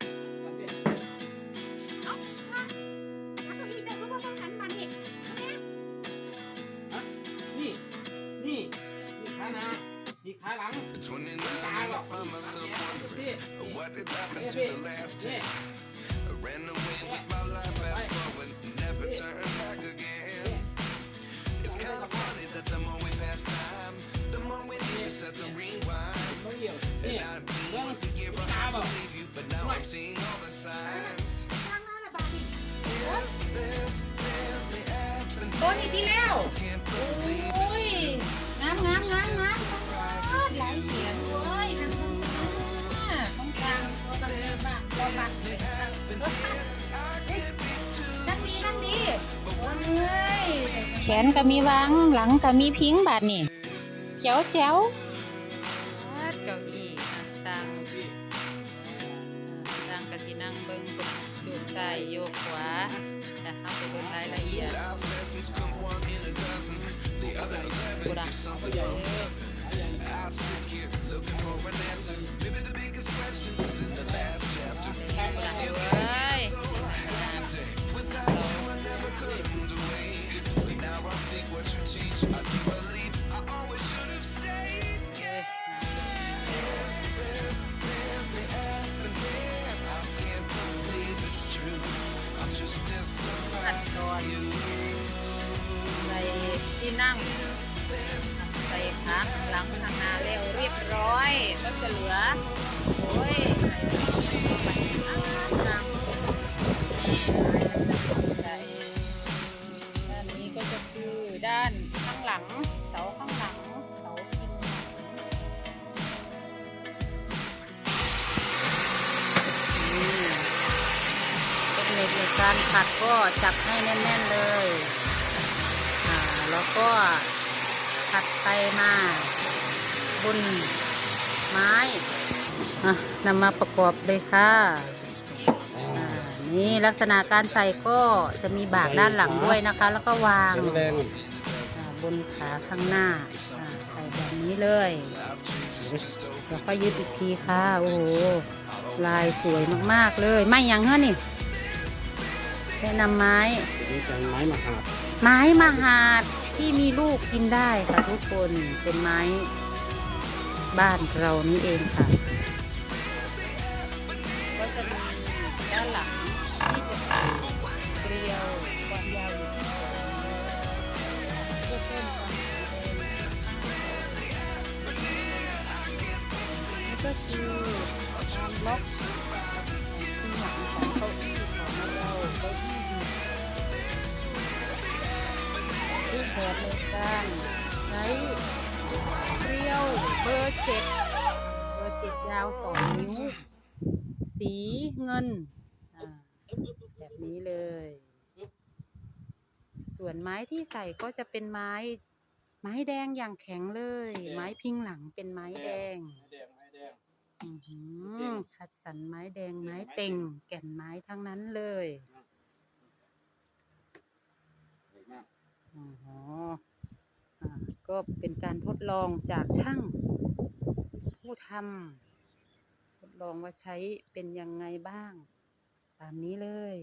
เอามาเอาเก้าอี้เจ้ารู้ว่าต้องหันมานี่เอาเนี่นี่ นี่ นี่ขาหน้านี่ขาหลัง 29 and หร I อก find myself wondering นี่ what did happen to the last นี่ ten. I ran away with my life, fast forward, เหี่ยว And นี่19 was the year I had to leave you, but now I'm seeing all the signs. ทางหน้าระบาดนี่ Yes, this really happened. โดนอีกทีแล้ว Can't โอ้ยงามงามงามงามหลายเสียงเว้ยนะต้องกลางตัวกันเลยบ้างตัวกันเลยนั่นดีนั่นดีเฮ้ยแขนก็มีวางหลังก็มีพิงบาดนี่แจ๋วแจ๋วเก้าอี้ ร้างอ่าสร้างกะสินั่งเบิ่งโยกซ้ายโยกขวาแต่เฮาไปเบิ่งรายละเอียด Life lessons come one in a ขั้นตอนใส่ที่นั่งใส่ขาหลังข้างหน้าเร็วเรียบร้อยก็จะเหลือโอ้ยใส่น้ำน้ำ การขัดก็จับให้แน่น ๆ เลยแล้วก็ขัดไปมาบนไม้นำมาประกอบเลยค่ะนี่ลักษณะการใส่ก็จะมีบากด้านหลังด้วยนะคะ แล้วก็วางบนขาข้างหน้าอ่าใส่แบบนี้เลยแล้วก็ยืดอีกทีค่ะ โอ้โหลายสวยมาก ๆ เลย ไม่ยังเฮ้อนี่ แนะนำไม้ นี่จังไม้มาหาดไม้มหาดที่มีลูกกินได้ค่ะทุกคนเป็นไม้ บ้านเรานี่เองค่ะก็จะมีด้านหลังที่จะเป็นเกลียวความยาวอยู่ คือล็อกที่หลังของเก้าอี้ของเราเก้าอี้ที่แผนในการใช้เกลียวเบอร์เจ็ดเบอร์เจ็ดยาวสองนิ้ว สีเงิน แบบนี้เลย ส่วนไม้ที่ใส่ก็จะเป็นไม้ ไม้แดงอย่างแข็งเลย ไม้พิงหลังเป็นไม้แดง อื้อหือคัดสรรไม้แดงไม้เต็ง แก่นไม้ทั้งนั้นเลยสวยมากอ๋ออ่าก็เป็นการทดลองจากช่าง ผู้ทำทดลองว่าใช้เป็นยังไงบ้าง ตามนี้เลย